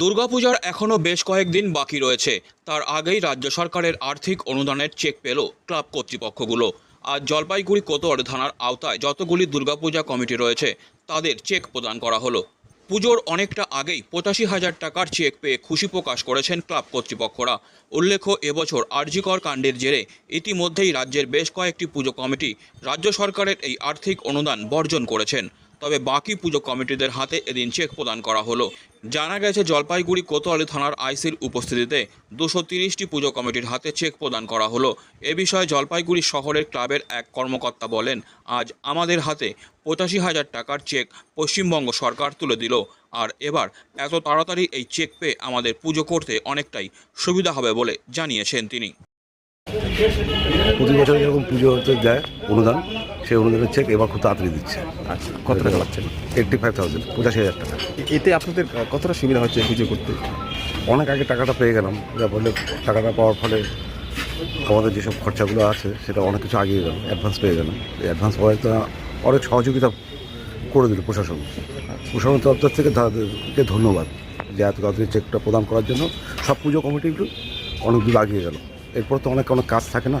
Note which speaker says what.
Speaker 1: দুর্গাপূজার এখনও বেশ কয়েকদিন বাকি রয়েছে। তার আগেই রাজ্য সরকারের আর্থিক অনুদানের চেক পেল ক্লাব কর্তৃপক্ষগুলো। আজ জলপাইগুড়ি কোতোয়ালি থানার আওতায় যতগুলি দুর্গাপূজা কমিটি রয়েছে, তাদের চেক প্রদান করা হলো। পুজোর অনেকটা আগেই পঁচাশি হাজার টাকার চেক পেয়ে খুশি প্রকাশ করেছেন ক্লাব কর্তৃপক্ষরা। উল্লেখ্য, এবছর আরজিকর কাণ্ডের জেরে ইতিমধ্যেই রাজ্যের বেশ কয়েকটি পুজো কমিটি রাজ্য সরকারের এই আর্থিক অনুদান বর্জন করেছেন। তবে বাকি পুজো কমিটিদের হাতে এদিন চেক প্রদান করা হলো। জানা গেছে, জলপাইগুড়ি কোতোয়ালি থানার আইসির উপস্থিতিতে দুশো তিরিশটি পুজো কমিটির হাতে চেক প্রদান করা হলো। এ বিষয়ে জলপাইগুড়ি শহরের ক্লাবের এক কর্মকর্তা বলেন, আজ আমাদের হাতে পঁচাশি হাজার টাকার চেক পশ্চিমবঙ্গ সরকার তুলে দিল। আর এবার এত তাড়াতাড়ি এই চেক পেয়ে আমাদের পুজো করতে অনেকটাই সুবিধা হবে বলে জানিয়েছেন তিনি।
Speaker 2: প্রতি বছর যেরকম পুজোতে দেয় অনুদান। সেই অনুদানের চেক এবার খুব তাড়াতাড়ি দিচ্ছে।
Speaker 3: আচ্ছা কত টাকা পাচ্ছেন
Speaker 2: এইট্টি ফাইভ থাউজেন্ড পঁচাশি হাজার টাকা।
Speaker 3: এতে আপনাদের কতটা সুবিধা হচ্ছে পুজো করতে?
Speaker 2: অনেক আগে টাকাটা পেয়ে গেলাম যা বললে টাকাটা পাওয়ার ফলে আমাদের যেসব খরচাগুলো আছে সেটা অনেক কিছু আগিয়ে গেল অ্যাডভান্স পেয়ে গেলাম। অ্যাডভান্স পাওয়ায় তো অনেক সহযোগিতা করে দিল প্রশাসন। প্রশাসন দপ্তর থেকে তাদেরকে ধন্যবাদ যে এত তাড়াতাড়ি চেকটা প্রদান করার জন্য। সব পুজো কমিটিগুলো অনেক দূর আগিয়ে গেল। এরপর তো অনেক অনেক কাজ থাকে না।